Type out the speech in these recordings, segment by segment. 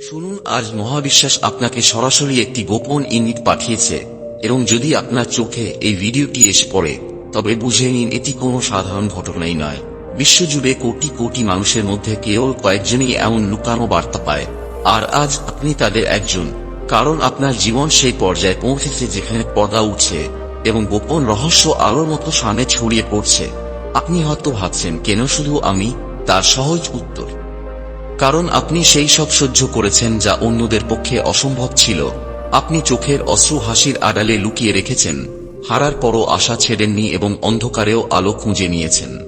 শুনুন, আজ মহাবিশ্বাস আপনাকে সরাসরি একটি গোপন ইঙ্গিত পাঠিয়েছে, এবং যদি আপনার চোখে এই ভিডিওটি এসে পড়ে, তবে বুঝে নিন এটি কোনো সাধারণ ঘটনাই নয়। বিশ্বজুড়ে কোটি কোটি মানুষের মধ্যে কেবল কয়েকজনই এমন লুকানো বার্তা পায়, আর আজ আপনি তাদের একজন, কারণ আপনার জীবন সেই পর্যায়ে পৌঁছেছে যেখানে পর্দা উঠছে, এবং গোপন রহস্য আলোর মতো সামনে ছড়িয়ে পড়ছে। আপনি হয়তো ভাবছেন, কেন শুধু আমি? তার সহজ উত্তর। কারণ আপনি সেই সব সহ্য করেছেন যা অন্যদের পক্ষে অসম্ভব ছিল। আপনি চোখের অশ্রু হাসির আড়ালে লুকিয়ে রেখেছেন, হারার পরও আশা ছেড়েননি এবং অন্ধকারেও আলো খুঁজে নিয়েছেন।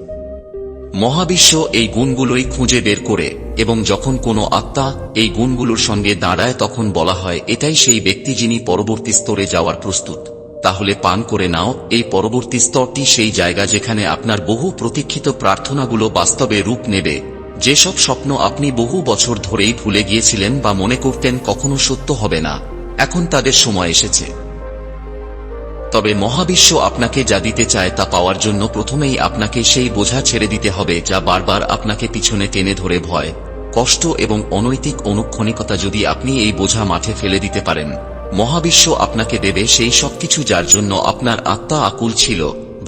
মহাবিশ্ব এই গুণগুলোই খুঁজে বের করে এবং যখন কোনো আত্মা এই গুণগুলোর সঙ্গে দাঁড়ায় তখন বলা হয়, এটাই সেই ব্যক্তি যিনি পরবর্তী স্তরে যাওয়ার প্রস্তুত। তাহলে পান করে নাও, এই পরবর্তী স্তরটি সেই জায়গা যেখানে আপনার বহু প্রতীক্ষিত প্রার্থনাগুলো বাস্তবে রূপ নেবে। যেসব স্বপ্ন আপনি বহু বছর ধরেই ভুলে গিয়েছিলেন বা মনে করতেন কখনো সত্য হবে না, এখন তাদের সময় এসেছে। তবে মহাবিশ্ব আপনাকে যা দিতে চায় তা পাওয়ার জন্য প্রথমেই আপনাকে সেই বোঝা ছেড়ে দিতে হবে যা বারবার আপনাকে পিছনে টেনে ধরে ভয়, কষ্ট এবং অনৈতিক অনুক্ষণিকতা যদি আপনি এই বোঝা মাঠে ফেলে দিতে পারেন। মহাবিশ্ব আপনাকে দেবে সেই সবকিছু যার জন্য আপনার আত্মা আকুল ছিল।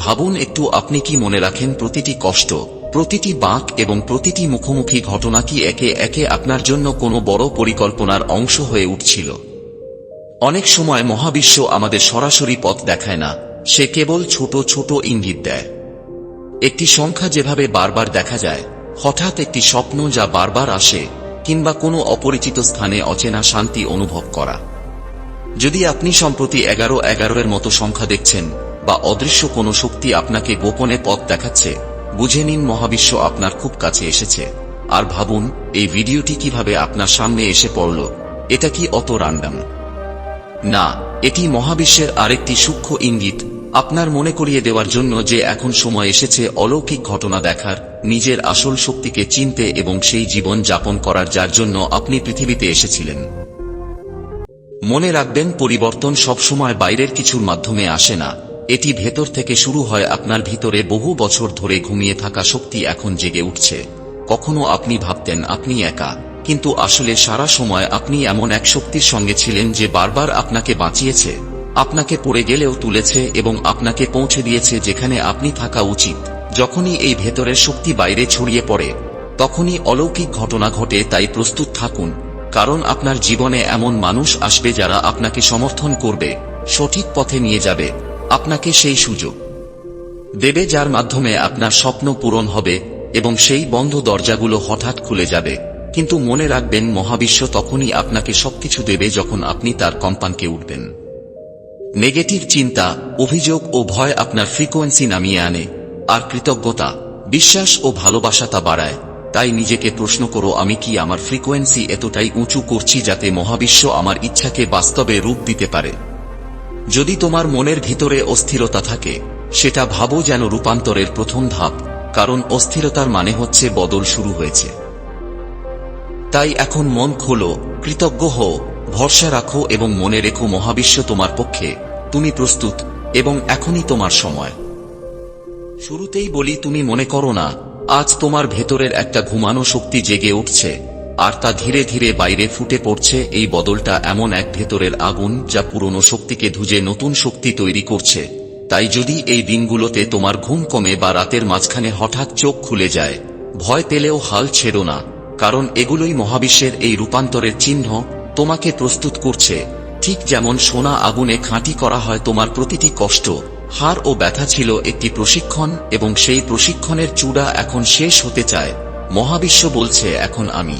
ভাবুন একটু আপনি কি মনে রাখেন প্রতিটি কষ্ট। প্রতিটি বাঁক এবং প্রতিটি মুখোমুখি ঘটনা কি একে একে আপনার জন্য কোনো বড় পরিকল্পনার অংশ হয়ে উঠছিল? অনেক সময় মহাবিশ্ব আমাদের সরাসরি পথ দেখায় না, সে কেবল ছোট ছোট ইঙ্গিত দেয়। একটি সংখ্যা যেভাবে বারবার দেখা যায়, হঠাৎ একটি স্বপ্ন যা বারবার আসে, কিংবা কোনো অপরিচিত স্থানে অচেনা শান্তি অনুভব করা। যদি আপনি সম্প্রতি এগারো এগারোর মতো সংখ্যা দেখছেন, বা অদৃশ্য কোনো শক্তি আপনাকে গোপনে পথ দেখাচ্ছে বুঝে নিন মহাবিশ্ব আপনার খুব কাছে এসেছে। আর ভাবুন, এই ভিডিওটি কীভাবে আপনার সামনে এসে পড়ল, এটা কি অত রান্ডাম না, এটি মহাবিশ্বের আরেকটি সূক্ষ্ম ইঙ্গিত, আপনার মনে করিয়ে দেওয়ার জন্য যে এখন সময় এসেছে অলৌকিক ঘটনা দেখার, নিজের আসল শক্তিকে চিনতে এবং সেই জীবন যাপন করার যার জন্য আপনি পৃথিবীতে এসেছিলেন। মনে রাখবেন, পরিবর্তন সবসময় বাইরের কিছুর মাধ্যমে আসে না। এটি ভেতর থেকে শুরু হয় আপনার ভিতরে বহু বছর ধরে ঘুমিয়ে থাকা শক্তি এখন জেগে উঠছে। কখনো আপনি ভাবতেন আপনি একা, কিন্তু আসলে সারা সময় আপনি এমন এক শক্তির সঙ্গে ছিলেন যে বারবার আপনাকে বাঁচিয়েছে। আপনাকে পড়ে গেলেও তুলেছে এবং আপনাকে পৌঁছে দিয়েছে যেখানে আপনি থাকা উচিত। যখনই এই ভেতরের শক্তি বাইরে ছড়িয়ে পড়ে, তখনই অলৌকিক ঘটনা ঘটে, তাই প্রস্তুত থাকুন, কারণ আপনার জীবনে এমন মানুষ আসবে যারা আপনাকে সমর্থন করবে, সঠিক পথে নিয়ে যাবে। আপনাকে সেই সুযোগ দেবে যার মাধ্যমে আপনার স্বপ্ন পূরণ হবে এবং সেই বন্ধ দরজাগুলো হঠাৎ খুলে যাবে। কিন্তু মনে রাখবেন, মহাবিশ্ব তখনই আপনাকে সবকিছু দেবে যখন আপনি তার কম্পানকে উঠবেন। নেগেটিভ চিন্তা, অভিযোগ ও ভয় আপনার ফ্রিকোয়েন্সি নামিয়ে আনে, আর কৃতজ্ঞতা, বিশ্বাস ও ভালোবাসা তা বাড়ায়। তাই নিজেকে প্রশ্ন করো, আমি কি আমার ফ্রিকোয়েন্সি এতটাই উঁচু করছি যাতে মহাবিশ্ব আমার ইচ্ছাকে বাস্তবে রূপ দিতে পারে? যদি তোমার মনের ভিতরে অস্থিরতা থাকে, সেটা ভাবো যেন রূপান্তরের প্রথম ধাপ, কারণ অস্থিরতার মানে হচ্ছে বদল শুরু হয়েছে। তাই এখন মন খোলো, কৃতজ্ঞ হও, ভরসা রাখো এবং মনে রেখো মহাবিশ্ব তোমার পক্ষে, তুমি প্রস্তুত এবং এখনই তোমার সময়। শুরুতেই বলি, তুমি মনে করো না, আজ তোমার ভেতরের একটা ঘুমানো শক্তি জেগে উঠছে। আর তা ধীরে ধীরে বাইরে ফুটে পড়ছে এই বদলটা এমন এক ভেতরের আগুন যা পুরনো শক্তিকে ধুজে নতুন শক্তি তৈরি করছে। তাই যদি এই দিনগুলোতে তোমার ঘুম কমে বা রাতের মাঝখানে হঠাৎ চোখ খুলে যায়, ভয় পেলেও হাল ছেড়ো না, কারণ এগুলোই মহাবিশ্বের এই রূপান্তরের চিহ্ন তোমাকে প্রস্তুত করছে। ঠিক যেমন সোনা আগুনে খাঁটি করা হয় তোমার প্রতিটি কষ্ট, হার ও ব্যথা ছিল একটি প্রশিক্ষণ এবং সেই প্রশিক্ষণের চূড়া এখন শেষ হতে চায়। মহাবিশ্ব বলছে, এখন আমি।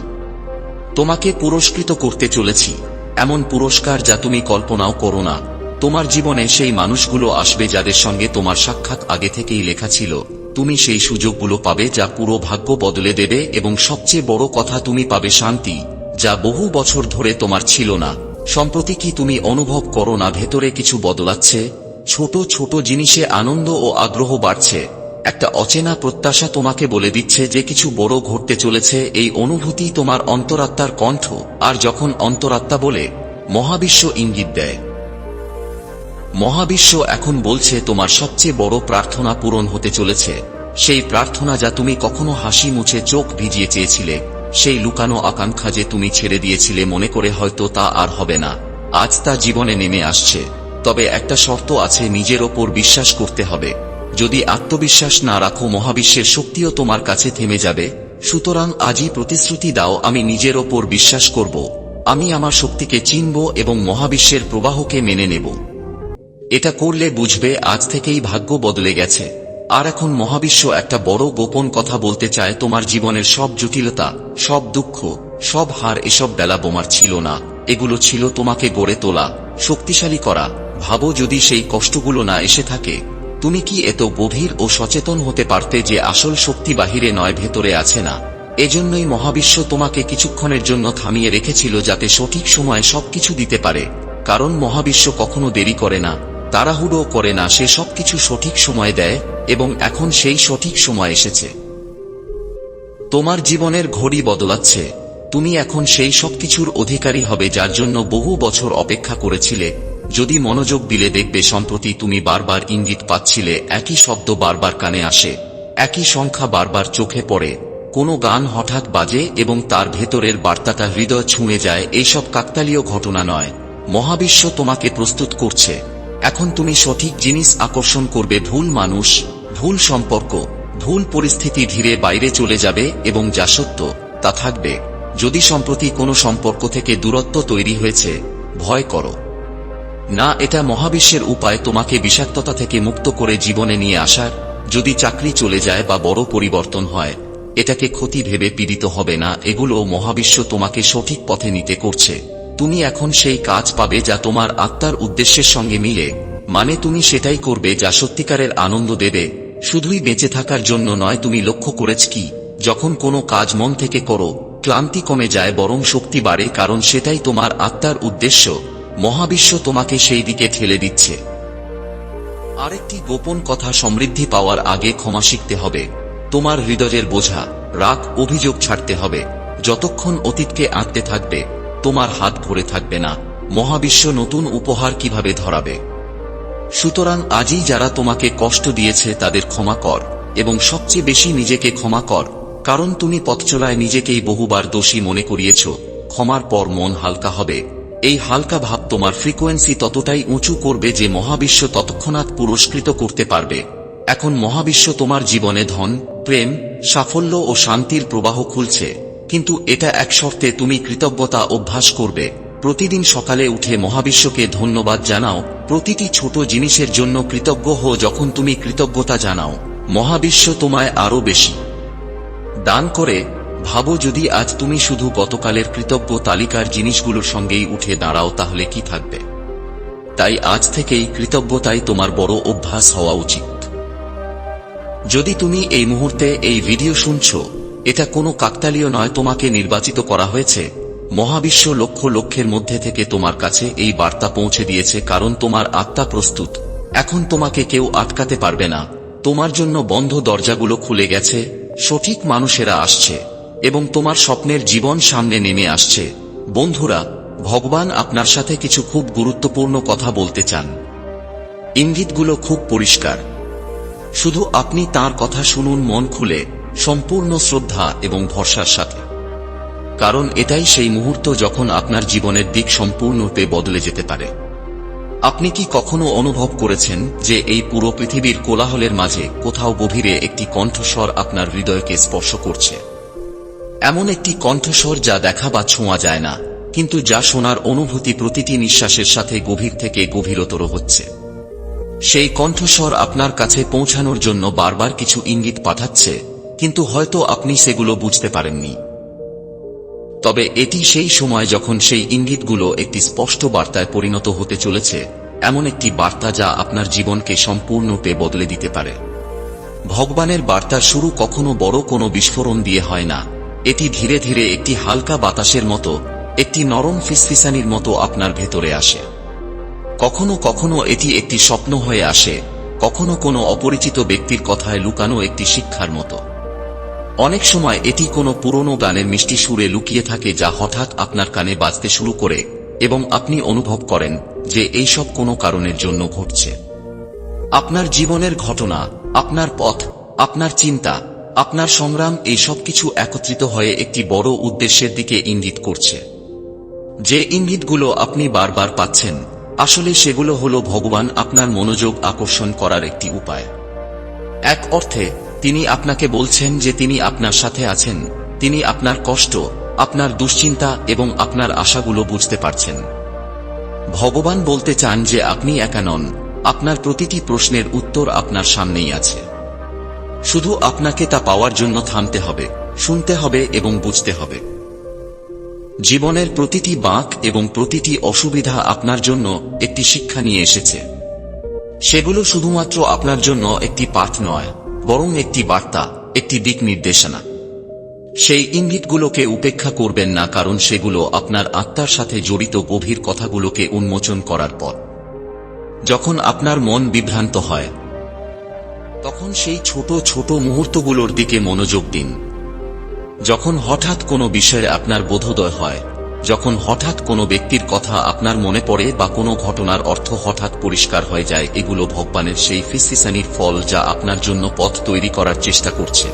তোমাকে পুরস্কৃত করতে চলেছি, এমন পুরস্কার যা তুমি কল্পনাও করো না। তোমার জীবনে সেই মানুষগুলো আসবে যাদের সঙ্গে তোমার সাক্ষাৎ আগে থেকেই লেখা ছিল। তুমি সেই সুযোগগুলো পাবে যা পুরো ভাগ্য বদলে দেবে এবং সবচেয়ে বড় কথা তুমি পাবে শান্তি, যা বহু বছর ধরে তোমার ছিল না। সম্প্রতি কি তুমি অনুভব করো না ভেতরে কিছু বদলাচ্ছে? ছোট ছোট জিনিসে আনন্দ ও আগ্রহ বাড়ছে। একটা অচেনা প্রত্যাশা তোমাকে বলে দিচ্ছে যে কিছু বড় ঘটতে চলেছে, এই অনুভূতি তোমার অন্তরাত্মার কণ্ঠ, আর যখন অন্তরাত্মা বলে, মহাবিশ্ব ইঙ্গিত দেয়। মহাবিশ্ব এখন বলছে তোমার সবচেয়ে বড় প্রার্থনা পূরণ হতে চলেছে, সেই প্রার্থনা যা তুমি কখনো হাসি মুছে চোখ ভিজিয়ে চেয়েছিলে, সেই লুকানো আকাঙ্ক্ষা যে তুমি ছেড়ে দিয়েছিলে মনে করে হয়তো তা আর হবে না, আজ তা জীবনে নেমে আসছে, তবে একটা শর্ত আছে নিজের ওপর বিশ্বাস করতে হবে। যদি আত্মবিশ্বাস না রাখো, মহাবিশ্বের শক্তিও তোমার কাছে থেমে যাবে। সুতরাং আজই প্রতিশ্রুতি দাও, আমি নিজের ওপর বিশ্বাস করব। আমি আমার শক্তিকে চিনব এবং মহাবিশ্বের প্রবাহকে মেনে নেব। এটা করলে বুঝবে, আজ থেকেই ভাগ্য বদলে গেছে। আর এখন মহাবিশ্ব একটা বড় গোপন কথা বলতে চায়, তোমার জীবনের সব জটিলতা, সব দুঃখ, সব হার, এসব বেলা বোমার ছিল না। এগুলো ছিল তোমাকে গড়ে তোলা, শক্তিশালী করা। ভাবো যদি সেই কষ্টগুলো না এসে থাকে তুমি কি এত গভীর ও সচেতন হতে পারতে যে আসল শক্তি বাহিরে নয়, ভেতরে আছে না? এজন্যই মহাবিশ্ব তোমাকে কিছুক্ষণের জন্য থামিয়ে রেখেছিল যাতে সঠিক সময়ে সবকিছু দিতে পারে। কারণ মহাবিশ্ব কখনো দেরি করে না তাড়াহুড়ো করে না, সে সবকিছু সঠিক সময় দেয় এবং এখন সেই সঠিক সময় এসেছে। তোমার জীবনের ঘড়ি বদলাচ্ছে। তুমি এখন সেই সবকিছুর অধিকারী হবে যার জন্য বহু বছর অপেক্ষা করেছিলে। যদি মনোযোগ দিলে দেখবে সম্প্রতি তুমি বারবার ইঙ্গিত পাচ্ছিলে, একই শব্দ বারবার কানে আসে, একই সংখ্যা বারবার চোখে পড়ে, কোনো গান হঠাৎ বাজে এবং তার ভেতরের বার্তাটা হৃদয় ছুঁয়ে যায়, এইসব কাকতালীয় ঘটনা নয়। মহাবিশ্ব তোমাকে প্রস্তুত করছে। এখন তুমি সঠিক জিনিস আকর্ষণ করবে, ভুল মানুষ, ভুল সম্পর্ক, ভুল পরিস্থিতি ধীরে বাইরে চলে যাবে এবং যা সত্য, তা থাকবে। যদি সম্প্রতি কোনো সম্পর্ক থেকে দূরত্ব তৈরি হয়েছে, ভয় করো। না এটা মহাবিশ্বের উপায় তোমাকে বিষাক্ততা থেকে মুক্ত করে জীবনে নিয়ে আসার? যদি চাকরি চলে যায় বা বড় পরিবর্তন হয়, এটাকে ক্ষতি ভেবে পীড়িত হবে না এগুলো মহাবিশ্ব তোমাকে সঠিক পথে নিতে করছে। তুমি এখন সেই কাজ পাবে যা তোমার আত্মার উদ্দেশ্যের সঙ্গে মিলে। মানে তুমি সেটাই করবে যা সত্যিকারের আনন্দ দেবে। শুধুই বেঁচে থাকার জন্য নয়, তুমি লক্ষ্য করেছ কি? যখন কোনো কাজ মন থেকে করো, ক্লান্তি কমে যায়, বরং শক্তি বাড়ে, কারণ সেটাই তোমার আত্মার উদ্দেশ্য। মহাবিশ্ব তোমাকে সেই দিকে ঠেলে দিচ্ছে। আরেকটি গোপন কথা সমৃদ্ধি পাওয়ার আগে ক্ষমা শিখতে হবে। তোমার হৃদয়ের বোঝা, রাগ, অভিযোগ ছাড়তে হবে। যতক্ষণ অতীতকে আঁকতে থাকবে, তোমার হাত ভরে থাকবে না। মহাবিশ্ব নতুন উপহার কীভাবে ধরাবে? সুতরাং আজই যারা তোমাকে কষ্ট দিয়েছে তাদের ক্ষমা কর, এবং সবচেয়ে বেশি নিজেকে ক্ষমা কর, কারণ তুমি পথচলায় নিজেকেই বহুবার দোষী মনে করিয়েছ। ক্ষমার পর মন হালকা হবে। এই হালকা ভাব তোমার ফ্রিকোয়েন্সি ততটাই উঁচু করবে যে মহাবিশ্ব তৎক্ষণাৎ পুরস্কৃত করতে পারবে। এখন মহাবিশ্ব তোমার জীবনে ধন, প্রেম, সাফল্য ও শান্তির প্রবাহ খুলছে। কিন্তু এটা এক শর্তে তুমি কৃতজ্ঞতা অভ্যাস করবে। প্রতিদিন সকালে উঠে মহাবিশ্বকে ধন্যবাদ জানাও। প্রতিটি ছোট জিনিসের জন্য কৃতজ্ঞ হো যখন তুমি কৃতজ্ঞতা জানাও। মহাবিশ্ব তোমায় আরও বেশি দান করে ভাবো যদি আজ তুমি শুধু গতকালের কৃতজ্ঞ তালিকার জিনিসগুলোর সঙ্গেই উঠে দাঁড়াও, তাহলে কি থাকবে? তাই আজ থেকেই কৃতজ্ঞতাই তোমার বড় অভ্যাস হওয়া উচিত। যদি তুমি এই মুহূর্তে এই ভিডিও শুনছ, এটা কোনো কাকতালীয় নয় তোমাকে নির্বাচিত করা হয়েছে। মহাবিশ্ব লক্ষ লক্ষের মধ্যে থেকে তোমার কাছে এই বার্তা পৌঁছে দিয়েছে, কারণ তোমার আত্মা প্রস্তুত। এখন তোমাকে কেউ আটকাতে পারবে না। তোমার জন্য বন্ধ দরজাগুলো খুলে গেছে, সঠিক মানুষেরা আসছে। এবং তোমার স্বপ্নের জীবন সামনে নেমে আসছে। বন্ধুরা, ভগবান আপনার সাথে কিছু খুব গুরুত্বপূর্ণ কথা বলতে চান। ইঙ্গিতগুলো খুব পরিষ্কার। শুধু আপনি তার কথা শুনুন মন খুলে, সম্পূর্ণ শ্রদ্ধা এবং ভরসার সাথে। কারণ এটাই সেই মুহূর্ত যখন আপনার জীবনের দিক সম্পূর্ণরূপে বদলে যেতে পারে। আপনি কি কখনো অনুভব করেছেন যে এই পুরো পৃথিবীর কোলাহলের মাঝে কোথাও গভীরে একটি কণ্ঠস্বর আপনার হৃদয়কে স্পর্শ করছে? এমন একটি কণ্ঠস্বর যা দেখা বা ছোঁয়া যায় না, কিন্তু যা শোনার অনুভূতি প্রতিটি নিঃশ্বাসের সাথে গভীর থেকে গভীরতর হচ্ছে। সেই কণ্ঠস্বর আপনার কাছে পৌঁছানোর জন্য বারবার কিছু ইঙ্গিত পাঠাচ্ছে, কিন্তু হয়তো আপনি সেগুলো বুঝতে পারেননি। তবে এটি সেই সময় যখন সেই ইঙ্গিতগুলো একটি স্পষ্ট বার্তায় পরিণত হতে চলেছে, এমন একটি বার্তা যা আপনার জীবনকে সম্পূর্ণরূপে বদলে দিতে পারে। ভগবানের বার্তার শুরু কখনো বড় কোনো বিস্ফোরণ দিয়ে হয় না এটি ধীরে ধীরে একটি হালকা বাতাসের মতো, একটি নরম ফিসফিসানির মতো আপনার ভেতরে আসে। কখনো কখনো এটি একটি স্বপ্ন হয়ে আসে, কখনো কোনো অপরিচিত ব্যক্তির কথায় লুকানো একটি শিক্ষার মতো। অনেক সময় এটি কোনো পুরনো গানের মিষ্টি সুরে লুকিয়ে থাকে যা হঠাৎ আপনার কানে বাজতে শুরু করে এবং আপনি অনুভব করেন যে এইসব কোনো কারণের জন্য ঘটছে। আপনার জীবনের ঘটনা, আপনার পথ, আপনার চিন্তা আপনার সংগ্রাম এই সবকিছু একত্রিত হয়ে একটি বড় উদ্দেশ্যের দিকে ইঙ্গিত করছে। যে ইঙ্গিতগুলো আপনি বারবার পাচ্ছেন, আসলে সেগুলো হল ভগবান আপনার মনোযোগ আকর্ষণ করার একটি উপায়। এক অর্থে, তিনি আপনাকে বলছেন যে তিনি আপনার সাথে আছেন, তিনি আপনার কষ্ট, আপনার দুশ্চিন্তা এবং আপনার আশাগুলো বুঝতে পারছেন। ভগবান বলতে চান যে আপনি একা নন, আপনার প্রতিটি প্রশ্নের উত্তর আপনার সামনেই আছে। শুধু আপনাকে তা পাওয়ার জন্য থামতে হবে, শুনতে হবে এবং বুঝতে হবে। জীবনের প্রতিটি বাঁক এবং প্রতিটি অসুবিধা আপনার জন্য একটি শিক্ষা নিয়ে এসেছে। সেগুলো শুধুমাত্র আপনার জন্য একটি পাঠ নয়, বরং একটি বার্তা, একটি দিক নির্দেশনা। সেই ইঙ্গিতগুলোকে উপেক্ষা করবেন না কারণ সেগুলো আপনার আত্মার সাথে জড়িত গভীর কথাগুলোকে উন্মোচন করার পর। যখন আপনার মন বিভ্রান্ত হয় তখন সেই ছোট ছোট মুহূর্তগুলোর দিকে মনোযোগ দিন। যখন হঠাৎ কোনো বিষয়ে আপনার বোধোদয় হয়, যখন হঠাৎ কোনো ব্যক্তির কথা আপনার মনে পড়ে বা কোনো ঘটনার অর্থ হঠাৎ পরিষ্কার হয়ে যায়, এগুলো ভগবানের সেই ফিসিসানির ফল যা আপনার জন্য পথ তৈরি করার চেষ্টা করছে।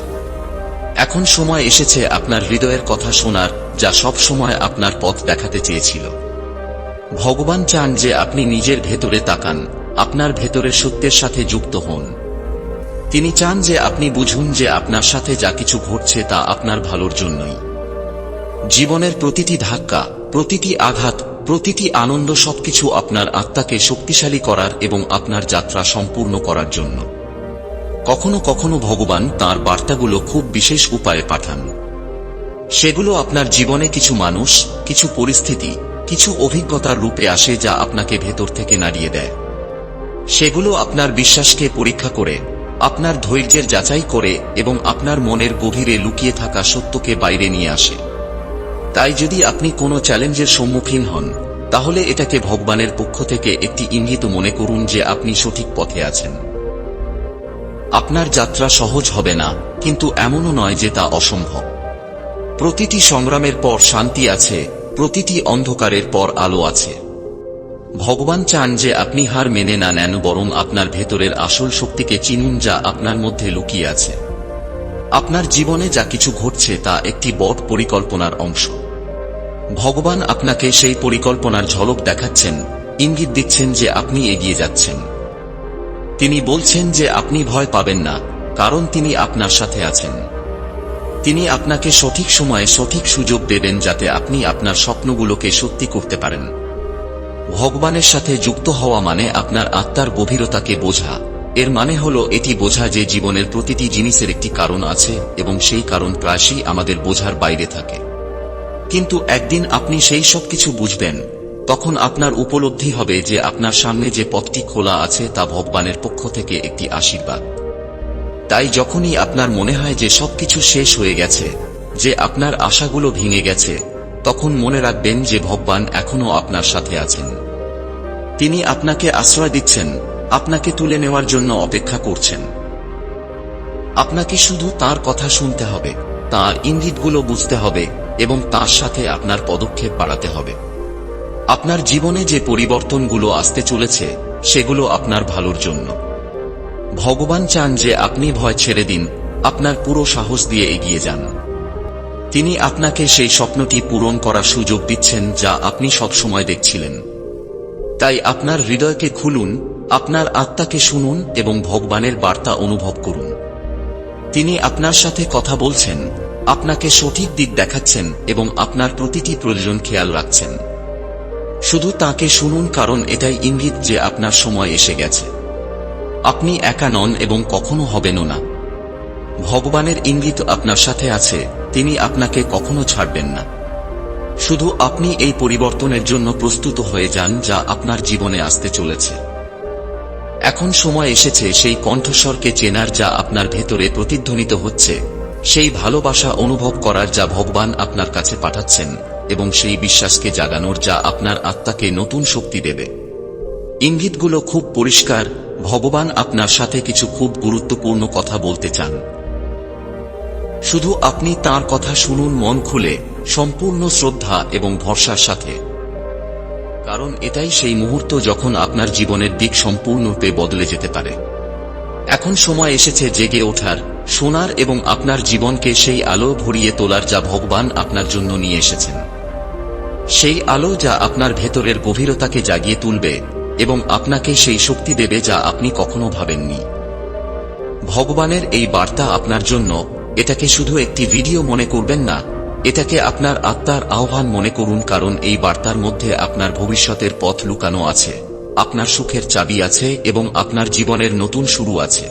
এখন সময় এসেছে আপনার হৃদয়ের কথা শোনার, যা সব সময় আপনার পথ দেখাতে চেয়েছিল। ভগবান চান যে আপনি নিজের ভেতরে তাকান, আপনার ভেতরের সত্যের সাথে যুক্ত হন। তিনি চান যে আপনি বুঝুন যে আপনার সাথে যা কিছু ঘটছে তা আপনার ভালোর জন্যই। জীবনের প্রতিটি ধাক্কা, প্রতিটি আঘাত, প্রতিটি আনন্দ সবকিছু আপনার আত্মাকে শক্তিশালী করার এবং আপনার যাত্রা সম্পূর্ণ করার জন্য। কখনো কখনো ভগবান তার বার্তাগুলো খুব বিশেষ উপায়ে পাঠান। সেগুলো আপনার জীবনে কিছু মানুষ, কিছু পরিস্থিতি, কিছু অভিজ্ঞতার রূপে আসে যা আপনাকে ভেতর থেকে নাড়িয়ে দেয়। সেগুলো আপনার বিশ্বাসকে পরীক্ষা করে আপনার ধৈর্যের যাচাই করে এবং আপনার মনের গভীরে লুকিয়ে থাকা সত্যকে বাইরে নিয়ে আসে। তাই যদি আপনি কোনো চ্যালেঞ্জের সম্মুখীন হন, তাহলে এটাকে ভগবানের পক্ষ থেকে একটি ইঙ্গিত মনে করুন যে আপনি সঠিক পথে আছেন। আপনার যাত্রা সহজ হবে না, কিন্তু এমনও নয় যে তা অসম্ভব। প্রতিটি সংগ্রামের পর শান্তি আছে, প্রতিটি অন্ধকারের পর আলো আছে। ভগবান চান যে আপনি হার মেনে না নেন, বরং আপনার ভেতরের আসল শক্তিকে চিনুন যা আপনার মধ্যে লুকিয়ে আছে। আপনার জীবনে যা কিছু ঘটছে তা একটি বড় পরিকল্পনার অংশ। ভগবান আপনাকে সেই পরিকল্পনার ঝলক দেখাচ্ছেন, ইঙ্গিত দিচ্ছেন যে আপনি এগিয়ে যাচ্ছেন। তিনি বলছেন যে আপনি ভয় পাবেন না, কারণ তিনি আপনার সাথে আছেন। তিনি আপনাকে সঠিক সময়ে সঠিক সুযোগ দেবেন যাতে আপনি আপনার স্বপ্নগুলোকে সত্যি করতে পারেন। ভগবানের সাথে যুক্ত হওয়া মানে আপনার আত্মার গভীরতাকে বোঝা। এর মানে হল এটি বোঝা যে জীবনের প্রতিটি জিনিসের একটি কারণ আছে এবং সেই কারণ প্রায়শই আমাদের বোঝার বাইরে থাকে। কিন্তু একদিন আপনি সেই সব কিছু বুঝবেন, তখন আপনার উপলব্ধি হবে যে আপনার সামনে যে পথটি খোলা আছে তা ভগবানের পক্ষ থেকে একটি আশীর্বাদ। তাই যখনই আপনার মনে হয় যে সবকিছু শেষ হয়ে গেছে, যে আপনার আশাগুলো ভেঙে গেছে তখন মনে রাখবেন যে ভগবান এখনও আপনার সাথে আছেন। তিনি আপনাকে আশ্রয় দিচ্ছেন, আপনাকে তুলে নেওয়ার জন্য অপেক্ষা করছেন। আপনাকে শুধু তার কথা শুনতে হবে, তার ইঙ্গিতগুলো বুঝতে হবে এবং তার সাথে আপনার পদক্ষেপ বাড়াতে হবে। আপনার জীবনে যে পরিবর্তনগুলো আসতে চলেছে, সেগুলো আপনার ভালোর জন্য। ভগবান চান যে আপনি ভয় ছেড়ে দিন, আপনার পুরো সাহস দিয়ে এগিয়ে যান। তিনি আপনাকে সেই স্বপ্নটি পূরণ করার সুযোগ দিচ্ছেন যা আপনি সবসময় দেখছিলেন। তাই আপনার হৃদয়কে খুলুন, আপনার আত্মাকে শুনুন এবং ভগবানের বার্তা অনুভব করুন। তিনি আপনার সাথে কথা বলছেন, আপনাকে সঠিক দিক দেখাচ্ছেন এবং আপনার প্রতিটি প্রয়োজন খেয়াল রাখছেন। শুধু তাকে শুনুন কারণ এটাই ইঙ্গিত যে আপনার সময় এসে গেছে। আপনি একা নন এবং কখনো হবেনও না। ভগবানের ইঙ্গিত আপনার সাথে আছে তিনি আপনাকে কখনো ছাড়বেন না। শুধু আপনি এই পরিবর্তনের জন্য প্রস্তুত হয়ে যান যা আপনার জীবনে আসতে চলেছে। এখন সময় এসেছে সেই কণ্ঠস্বরকে চেনার যা আপনার ভেতরে প্রতিধ্বনিত হচ্ছে, সেই ভালোবাসা অনুভব করার যা ভগবান আপনার কাছে পাঠাচ্ছেন এবং সেই বিশ্বাসকে জাগানোর যা আপনার আত্মাকে নতুন শক্তি দেবে। ইঙ্গিতগুলো খুব পরিষ্কার, ভগবান আপনার সাথে কিছু খুব গুরুত্বপূর্ণ কথা বলতে চান। শুধু আপনি তার কথা শুনুন, মন খুলে, সম্পূর্ণ শ্রদ্ধা এবং ভরসার সাথে। কারণ এটাই সেই মুহূর্ত যখন আপনার জীবনের দিক সম্পূর্ণরূপে বদলে যেতে পারে। এখন সময় এসেছে জেগে ওঠার সোনার এবং আপনার জীবনকে সেই আলো ভরিয়ে তোলার যা ভগবান আপনার জন্য নিয়ে এসেছেন। সেই আলো যা আপনার ভেতরের গভীরতাকে জাগিয়ে তুলবে এবং আপনাকে সেই শক্তি দেবে যা আপনি কখনো ভাবেননি। ভগবানের এই বার্তা আপনার জন্য এটাকে শুধু একটি ভিডিও মনে করবেন না, এটাকে আপনার আত্মার আহ্বান মনে করুন কারণ এই বার্তার মধ্যে আপনার ভবিষ্যতের পথ লুকানো আছে, আপনার সুখের চাবি আছে এবং আপনার জীবনের নতুন শুরু আছে।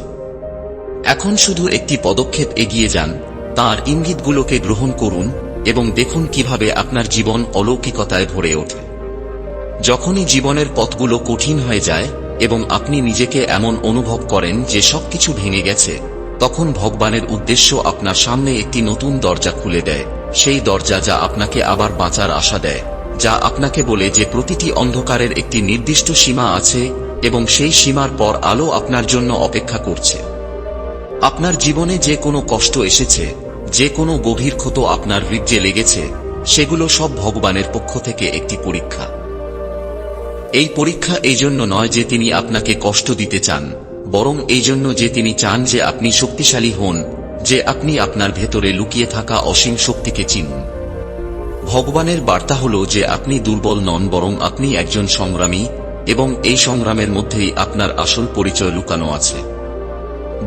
এখন শুধু একটি পদক্ষেপ এগিয়ে যান, তার ইঙ্গিতগুলোকে গ্রহণ করুন এবং দেখুন কীভাবে আপনার জীবন অলৌকিকতায় ভরে ওঠে। যখনই জীবনের পথগুলো কঠিন হয়ে যায় এবং আপনি নিজেকে এমন অনুভব করেন যে সবকিছু ভেঙে গেছে তখন ভগবানের উদ্দেশ্য আপনার সামনে একটি নতুন দরজা খুলে দেয়। সেই দরজা যা আপনাকে আবার বাঁচার আশা দেয়, যা আপনাকে বলে যে প্রতিটি অন্ধকারের একটি নির্দিষ্ট সীমা আছে এবং সেই সীমার পর আলো আপনার জন্য অপেক্ষা করছে। আপনার জীবনে যে কোনো কষ্ট এসেছে, যে কোনো গভীর ক্ষত আপনার হৃদয়ে লেগেছে, সেগুলো সব ভগবানের পক্ষ থেকে একটি পরীক্ষা। এই পরীক্ষা এই জন্য নয় যে তিনি আপনাকে কষ্ট দিতে চান। বরং এই জন্য যে তিনি চান যে আপনি শক্তিশালী হন, যে আপনি আপনার ভেতরে লুকিয়ে থাকা অসীম শক্তিকে চিনুন। ভগবানের বার্তা হল যে আপনি দুর্বল নন বরং আপনি একজন সংগ্রামী এবং এই সংগ্রামের মধ্যেই আপনার আসল পরিচয় লুকানো আছে।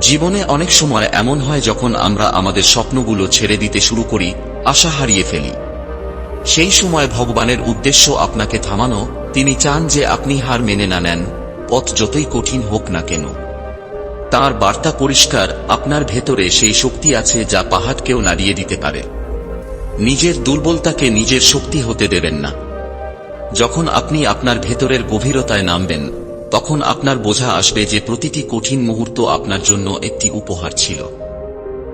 জীবনে অনেক সময় এমন হয় যখন আমরা আমাদের স্বপ্নগুলো ছেড়ে দিতে শুরু করি, আশা হারিয়ে ফেলি। সেই সময় ভগবানের উদ্দেশ্য আপনাকে থামানো, তিনি চান যে আপনি হার মেনে না নেন, পথ যতই কঠিন হোক না কেন। তার বার্তা পরিষ্কার, আপনার ভেতরে সেই শক্তি আছে যা পাহাড়কেও নাড়িয়ে দিতে পারে। নিজের দুর্বলতাকে নিজের শক্তি হতে দেবেন না। যখন আপনি আপনার ভেতরের গভীরতায় নামবেন, তখন আপনার বোঝা আসবে যে প্রতিটি কঠিন মুহূর্ত আপনার জন্য একটি উপহার ছিল।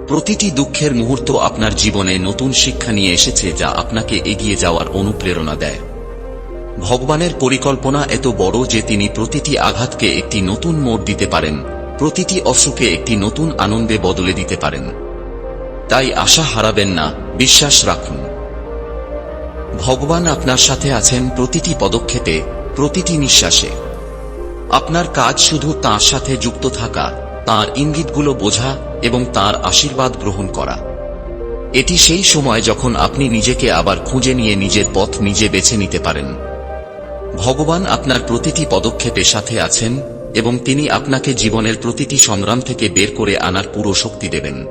প্রতিটি দুঃখের মুহূর্ত আপনার জীবনে নতুন শিক্ষা নিয়ে এসেছে যা আপনাকে এগিয়ে যাওয়ার অনুপ্রেরণা দেয়। ভগবানের পরিকল্পনা এত বড় যে তিনি প্রতিটি আঘাতকে একটি নতুন মোড় দিতে পারেন। প্রতিটি অসুখে একটি নতুন আনন্দে বদলে দিতে পারেন। তাই আশা হারাবেন না, বিশ্বাস রাখুন। ভগবান আপনার সাথে আছেন প্রতিটি পদক্ষেপে, প্রতিটি নিঃশ্বাসে। আপনার কাজ শুধু তার সাথে যুক্ত থাকা, তার ইঙ্গিতগুলো বোঝা এবং তার আশীর্বাদ গ্রহণ করা। এটি সেই সময় যখন আপনি নিজেকে আবার খুঁজে নিয়ে নিজের পথ নিজে বেছে নিতে পারেন। ভগবান আপনার প্রতিটি পদক্ষেপে সাথে আছেন এবং তিনি আপনাকে জীবনের প্রতিটি সংগ্রাম থেকে বের করে আনার পুরো শক্তি দেবেন।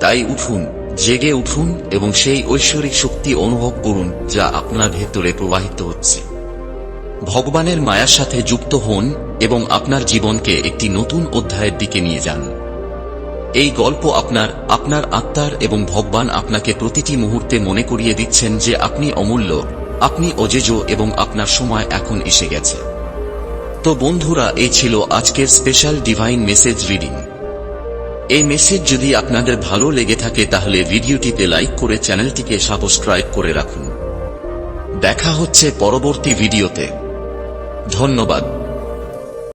তাই উঠুন, জেগে উঠুন এবং সেই ঐশ্বরিক শক্তি অনুভব করুন যা আপনার ভেতরে প্রবাহিত হচ্ছে। ভগবানের মায়ার সাথে যুক্ত হন এবং আপনার জীবনকে একটি নতুন অধ্যায়ের দিকে নিয়ে যান। এই গল্প আপনার আপনার আত্মার এবং ভগবান আপনাকে প্রতিটি মুহূর্তে মনে করিয়ে দিচ্ছেন যে আপনি অমূল্য, আপনি অজেজ এবং আপনার সময় এখন এসে গেছে। তো বন্ধুরা, এই ছিল আজকের স্পেশাল ডিভাইন মেসেজ রিডিং এই মেসেজ যদি আপনাদের ভালো লেগে থাকে, তাহলে ভিডিওটিতে লাইক করে চ্যানেলটিকে সাবস্ক্রাইব করে রাখুন। দেখা হচ্ছে পরবর্তী ভিডিওতে ধন্যবাদ।